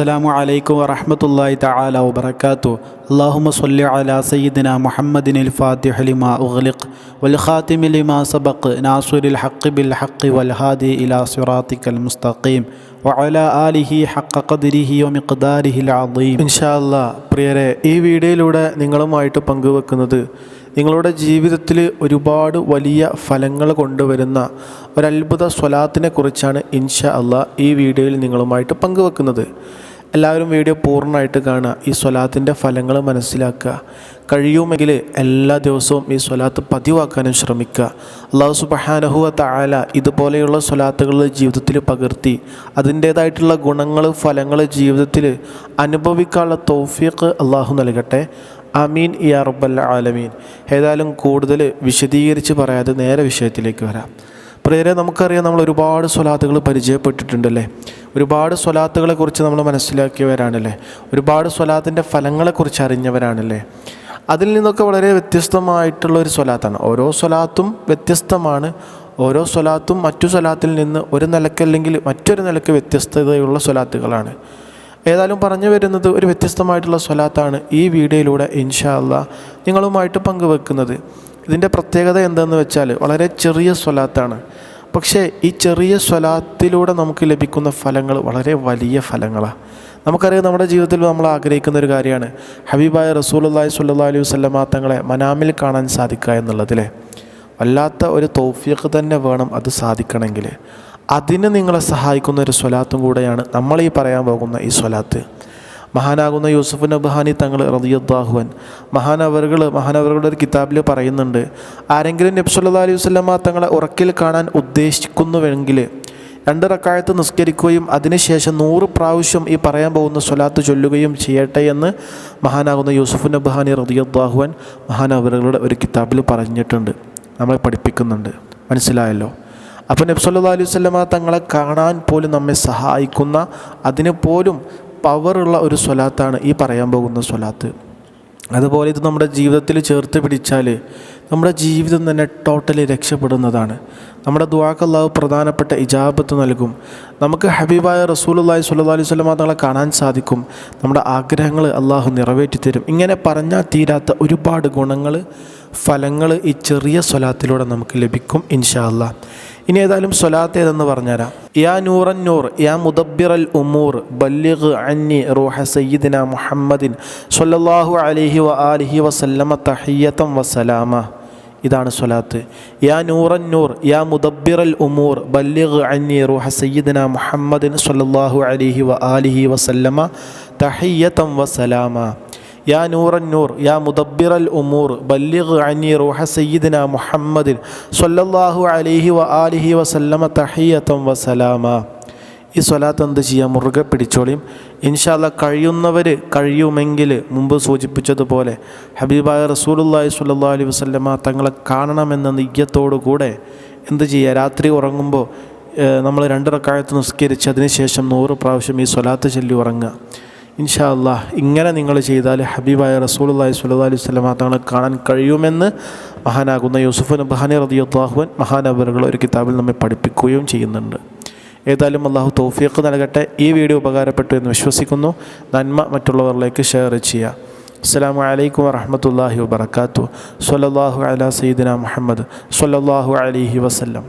السلام عليكم ورحمة الله تعالى وبركاته اللهم صل على سيدنا محمد الفاتح لما أغلق والخاتم لما سبق ناصر الحق بالحق والهادي إلى صراطك المستقيم وعلى آله حق قدره ومقداره العظيم ഇൻഷാല്ല പ്രിയരെ ഈ വീഡിയോയിലൂടെ നിങ്ങളുമായിട്ട് പങ്കുവെക്കുന്നത് നിങ്ങളുടെ ജീവിതത്തിൽ ഒരുപാട് വലിയ ഫലങ്ങൾ കൊണ്ടുവരുന്ന ഒരത്ഭുത സ്വലാത്തിനെ കുറിച്ചാണ് ഇൻഷാ അള്ളാ ഈ വീഡിയോയിൽ നിങ്ങളുമായിട്ട് പങ്കുവെക്കുന്നത് എല്ലാവരും വീഡിയോ പൂർണമായിട്ട് കാണുക. ഈ സ്വലാത്തിന്റെ ഫലങ്ങൾ മനസ്സിലാക്കുക. കഴിയുമെങ്കിൽ എല്ലാ ദിവസവും ഈ സ്വലാത്ത് പതിവാക്കാനും ശ്രമിക്കുക. അള്ളാഹു സുബഹാനഹുവ താല ഇതുപോലെയുള്ള സ്വലാത്തുകൾ ജീവിതത്തിൽ പകർത്തി അതിന്റേതായിട്ടുള്ള ഗുണങ്ങൾ ഫലങ്ങൾ ജീവിതത്തിൽ അനുഭവിക്കാനുള്ള തൗഫീഖ് അള്ളാഹു നൽകട്ടെ. അമീൻ ഇ റബ്ബൽ ആലമീൻ. ഏതായാലും കൂടുതൽ വിശദീകരിച്ച് പറയാതെ നേരെ വിഷയത്തിലേക്ക് വരാം. പ്രിയരെ നമുക്കറിയാം നമ്മൾ ഒരുപാട് സ്വലാത്തുകൾ പരിചയപ്പെട്ടിട്ടുണ്ടല്ലേ? ഒരുപാട് സ്വലാത്തുകളെക്കുറിച്ച് നമ്മൾ മനസ്സിലാക്കിയവരാണല്ലേ? ഒരുപാട് സ്വലാത്തിന്റെ ഫലങ്ങളെക്കുറിച്ച് അറിഞ്ഞവരാണല്ലേ? അതിൽ നിന്നൊക്കെ വളരെ വ്യത്യസ്തമായിട്ടുള്ള ഒരു സ്വലാത്താണ്. ഓരോ സ്വലാത്തും വ്യത്യസ്തമാണ്. ഓരോ സ്വലാത്തും മറ്റു സ്വലാത്തിൽ നിന്ന് ഒരു നിലക്കല്ലെങ്കിൽ മറ്റൊരു നിലയ്ക്ക് വ്യത്യസ്തതയുള്ള സ്വലാത്തുകളാണ്. ഏതായാലും പറഞ്ഞു വരുന്നത് ഒരു വ്യത്യസ്തമായിട്ടുള്ള സ്വലാത്താണ് ഈ വീഡിയോയിലൂടെ ഇൻഷാല്ല നിങ്ങളുമായിട്ട് പങ്കുവെക്കുന്നത്. ഇതിന്റെ പ്രത്യേകത എന്താണെന്ന് വെച്ചാൽ വളരെ ചെറിയ സ്വലാത്താണ്. പക്ഷേ ഈ ചെറിയ സ്വലാത്തിലൂടെ നമുക്ക് ലഭിക്കുന്ന ഫലങ്ങൾ വളരെ വലിയ ഫലങ്ങളാണ്. നമുക്കറിയാം നമ്മുടെ ജീവിതത്തിൽ നമ്മൾ ആഗ്രഹിക്കുന്ന ഒരു കാര്യമാണ്. ഹബീബായ റസൂലുല്ലാഹി സ്വല്ലല്ലാഹി അലൈഹി വസല്ലമ തങ്ങളെ മനാമിൽ കാണാൻ സാധിക്കുക എന്നുള്ളതിലെ. വല്ലാത്ത ഒരു തൗഫീഖ് തന്നെ വേണം അത് സാധിക്കണമെങ്കിൽ അതിന് നിങ്ങളെ സഹായിക്കുന്ന ഒരു സ്വലാത്തും കൂടെയാണ് നമ്മൾ ഈ പറയാൻ പോകുന്ന ഈ സ്വലാത്ത്. മഹാനാകുന്ന യൂസുഫ് നബ്ഹാനി തങ്ങൾ റതിയുദ്ദാഹുവൻ മഹാനവറുകൾ മഹാനവറുകളുടെ ഒരു കിതാബിൽ പറയുന്നുണ്ട് ആരെങ്കിലും നബ്സുല്ലാ അലൈഹി വസ്ലമ തങ്ങളെ ഉറക്കിൽ കാണാൻ ഉദ്ദേശിക്കുന്നുവെങ്കിൽ രണ്ട് റക്കായത്ത് നിസ്കരിക്കുകയും അതിനുശേഷം നൂറ് പ്രാവശ്യം ഈ പറയാൻ പോകുന്ന സ്വലാത്ത് ചൊല്ലുകയും ചെയ്യട്ടെ എന്ന് മഹാനാകുന്ന യൂസുഫ് നബ്ഹാനി റതിയുദ്ദാഹുവൻ മഹാനവറുകളുടെ ഒരു കിതാബിൽ പറഞ്ഞിട്ടുണ്ട്. നമ്മളെ പഠിപ്പിക്കുന്നുണ്ട്. മനസ്സിലായല്ലോ? അപ്പോൾ നബ്സല്ലാ അലൈഹി സ്വലമ തങ്ങളെ കാണാൻ പോലും നമ്മെ സഹായിക്കുന്ന അതിന് പോലും പവറുള്ള ഒരു സ്വലാത്താണ് ഈ പറയാൻ പോകുന്ന സ്വലാത്ത്. അതുപോലെ ഇത് നമ്മുടെ ജീവിതത്തിൽ ചേർത്ത് പിടിച്ചാൽ നമ്മുടെ ജീവിതം തന്നെ ടോട്ടലി രക്ഷപ്പെടുന്നതാണ്. നമ്മുടെ ദ്വാക്കല്ലാവ് പ്രധാനപ്പെട്ട ഇജാബത്ത് നൽകും. നമുക്ക് ഹബീബായ റസൂലുല്ലാഹി സ്വല്ലല്ലാഹി അലൈഹി തങ്ങളെ കാണാൻ സാധിക്കും. നമ്മുടെ ആഗ്രഹങ്ങൾ അള്ളാഹു നിറവേറ്റി തരും. ഇങ്ങനെ പറഞ്ഞാൽ തീരാത്ത ഒരുപാട് ഗുണങ്ങൾ ഫലങ്ങൾ ഈ ചെറിയ സ്വലാത്തിലൂടെ നമുക്ക് ലഭിക്കും ഇൻഷാ അല്ലാ ഇനി ഏതായാലും സ്വലാത്ത് ഏതെന്ന് പറഞ്ഞുതരാം. യാ നൂറൻ യാ മുദബ്ബിർ അൽ ഉമൂർ ബല്ലിഗ് അന്നി റൂഹ സയ്യിദിന മുഹമ്മദിൻ സ്വല്ലല്ലാഹു അലൈഹി വ ആലിഹി വസല്ലമ തഹിയ്യത്തം വസലാമ. ഇതാണ് സ്വലാത്ത്. യാ നൂറൻ യാ മുദബ്ബിർ അൽ ഉമൂർ ബല്ലിഗ് അന്നി റൂഹ സയ്യിദിന മുഹമ്മദിൻ സ്വല്ലല്ലാഹു അലൈഹി വ ആലിഹി വസല്ലമ തഹിയ്യത്തം വസലാമ. യാ നൂറൻ നൂർ യാ മുദബ്ബിർ ഉമൂർ ബല്ലിഗ് അനി റൂഹ സയ്യിദിന മുഹമ്മദിൻ സൊല്ലാഹു അലിഹി വ ആലിഹി വസല്ലമ തഹിയത്തം വസലാമ ഈ സ്വലാത്ത് എന്ത് ചെയ്യാം? മുറുകെ പിടിച്ചോളിയും. ഇൻഷാല്ല കഴിയുന്നവർ കഴിയുമെങ്കിൽ മുമ്പ് സൂചിപ്പിച്ചതുപോലെ ഹബീബായ റസൂലുല്ലാഹി സ്വല്ലാ അലൈഹി വസല്ലമ തങ്ങളെ കാണണമെന്ന നെയ്യത്തോടു കൂടെ എന്ത് ചെയ്യുക രാത്രി ഉറങ്ങുമ്പോൾ നമ്മൾ രണ്ടിറക്കായത്ത് നിസ്കരിച്ച് അതിനുശേഷം നൂറ് പ്രാവശ്യം ഈ സ്വലാത്ത് ചൊല്ലി ഉറങ്ങുക. ഇൻഷാ അള്ളാഹ് ഇങ്ങനെ നിങ്ങൾ ചെയ്താൽ ഹബീബായ റസൂലുള്ളാഹി സ്വല്ലല്ലാഹി അലൈഹി വസല്ലം തങ്ങളെ കാണാൻ കഴിയുമെന്ന് മഹാനാകുന്ന യൂസുഫ് നബ്ഹാനി റദിയുദ്ദാഹുവൻ മഹാനവറുകൾ ഒരു കിതാബിൽ നമ്മെ പഠിപ്പിക്കുകയും ചെയ്യുന്നുണ്ട്. ഏതായാലും അള്ളാഹു തൗഫീഖ് നൽകട്ടെ. ഈ വീഡിയോ ഉപകാരപ്പെട്ടു എന്ന് വിശ്വസിക്കുന്നു. നന്മ മറ്റുള്ളവരിലേക്ക് ഷെയർ ചെയ്യുക. അസ്സാം വലൈക്കും വറഹമത്തല്ലാഹി വബർക്കാത്തു സ്വല്ലല്ലാഹു അല സീദിന മുഹമ്മദ് സ്വല്ലല്ലാഹു അലൈഹി വസല്ലം.